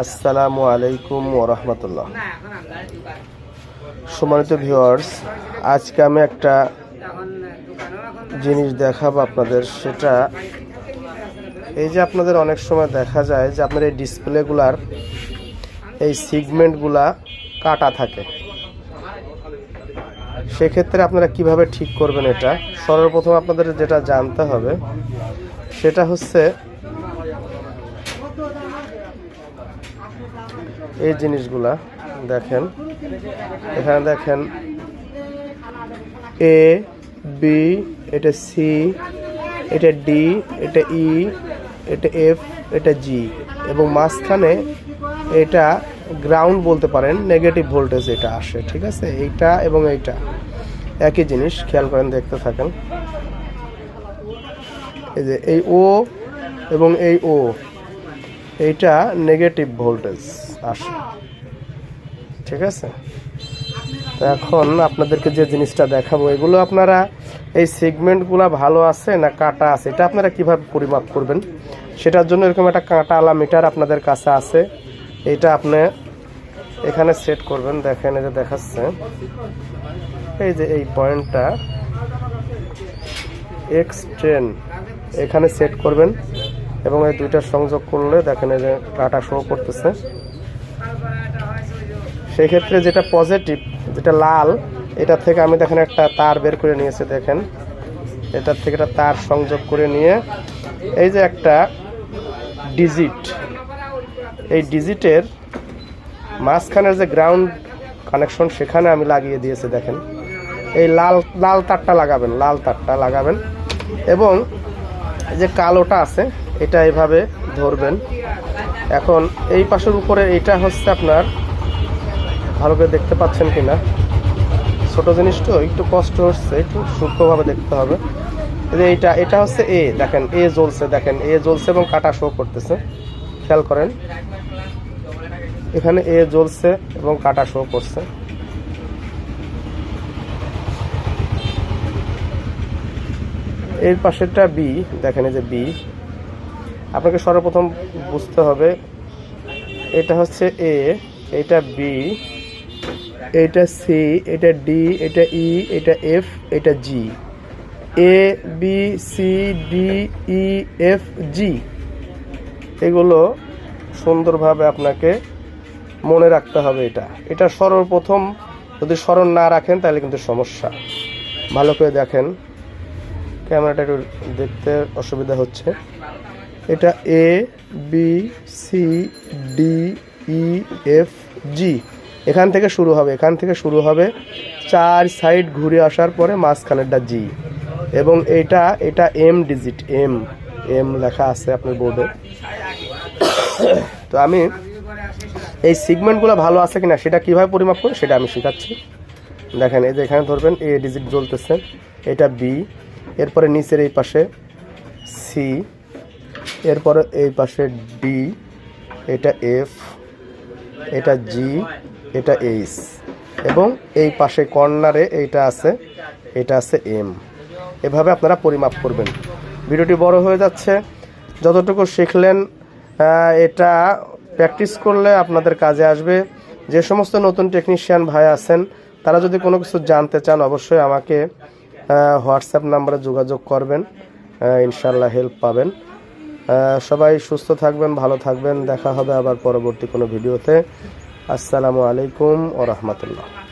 আসসালামু আলাইকুম ওরহমতুল্লাহ সম্মানিত ভিউয়ার্স, আজকে আমি একটা জিনিস দেখাবো আপনাদের, সেটা এই যে আপনাদের অনেক সময় দেখা যায় যে আপনার এই ডিসপ্লেগুলার এই সিগমেন্টগুলা কাটা থাকে। সেক্ষেত্রে আপনারা কীভাবে ঠিক করবেন এটা? সর্বপ্রথম আপনাদের যেটা জানতে হবে, সেটা হচ্ছে এই জিনিসগুলা দেখেন। এখানে দেখেন এ বি এটা সি এটা ডি এটা ই এটা এফ এটা জি এবং মাঝখানে এটা গ্রাউন্ড বলতে পারেন নেগেটিভ ভোল্টেজ এটা আসে, ঠিক আছে? এইটা এবং এইটা। একই জিনিস, খেয়াল করেন, দেখতে থাকেন। এই যে এই ও এবং এই ও এইটা নেগেটিভ ভোল্টেজ আসে। ঠিক আছে? তো এখন আপনাদেরকে যে জিনিসটা দেখাবো, এগুলো আপনারা এই সেগমেন্টগুলো ভালো আছে না কাটা আছে? এটা আপনারা কীভাবে পরিমাপ করবেন? সেটার জন্য এরকম একটা কাঁটা আলা মিটার আপনাদের কাছে আছে। এটা আপনি এখানে সেট করবেন। দেখেন এটা দেখাচ্ছে। এই যে এই পয়েন্টটা এক্স টেন এখানে সেট করবেন। এবং এই দুইটা সংযোগ করলে দেখেন এই যে কাটা শো করতেছে। সেই ক্ষেত্রে যেটা পজিটিভ যেটা লাল, এটা থেকে আমি দেখেন একটা তার বের করে নিয়েছি, দেখেন। এটার থেকে একটা তার সংযোগ করে নিয়ে এই যে একটা ডিজিট এই ডিজিটের মাঝখানের যে গ্রাউন্ড কানেকশন সেখানে আমি লাগিয়ে দিয়েছি, দেখেন। এই লাল লাল তারটা লাগাবেন, লাল তারটা লাগাবেন। এবং যে কালোটা আছে এটা এভাবে ধরবেন। এখন এই পাশের উপরে এটা হচ্ছে আপনার, ভালো করে দেখতে পাচ্ছেন কিনা? ছোট জিনিস তো একটু কষ্ট হচ্ছে, একটু সূক্ষ্মভাবে দেখতে হবে। এইটা এটা হচ্ছে এ, দেখেন, এ জ্বলছে, দেখেন, এ জ্বলছে এবং কাটা শো করতেছে। খেয়াল করেন, এখানে এ জ্বলছে এবং কাটা শো করছে। এর পাশেরটা বি দেখেন এই যে বি আপনাকে সর্বপ্রথম বুঝতে হবে, এটা হচ্ছে এ এটা বি এটা সি এটা ডি এটা ই এটা এফ এটা G A B C D E F G এগুলো সুন্দরভাবে আপনাকে মনে রাখতে হবে এটা। এটা সর্বপ্রথম যদি স্মরণ না রাখেন, তাহলে কিন্তু সমস্যা। ভালো করে দেখেন। ক্যামেরাটা একটু দেখতে অসুবিধা হচ্ছে। এটা A B C D E F G এখান থেকে শুরু হবে, এখান থেকে শুরু হবে চার সাইড ঘুরে আসার পরে মাঝখানেরটা জি এবং এটা এটা এম ডিজিট এম এম লেখা আছে আপনার বোর্ডে। তো আমি এই সিগমেন্টগুলো ভালো আছে কিনা সেটা কীভাবে পরিমাপ করি সেটা আমি শেখাচ্ছি। দেখেন, এই যে এখানে ধরবেন এ ডিজিট জ্বলতেছে, এটা বি এরপরে নিচের এই পাশে সি এরপরে এই পাশে ডি, এটা এফ, এটা জি, এটা এইচ। এবং এই পাশে কর্নারে এইটা আছে, এটা আছে এম। এভাবে আপনারা পরিমাপ করবেন। ভিডিওটি বড় হয়ে যাচ্ছে। যতটুকু শিখলেন এটা প্র্যাকটিস করলে আপনাদের কাজে আসবে। যে সমস্ত নতুন টেকনিশিয়ান ভাই আছেন, তারা যদি কোনো কিছু জানতে চান, অবশ্যই আমাকে হোয়াটসঅ্যাপ নাম্বারে যোগাযোগ করবেন। ইনশাল্লাহ হেল্প পাবেন। সবাই সুস্থ থাকবেন, ভালো থাকবেন। দেখা হবে আবার পরবর্তী কোনো ভিডিওতে। আসসালামু আলাইকুম ও রহমতুল্লাহ।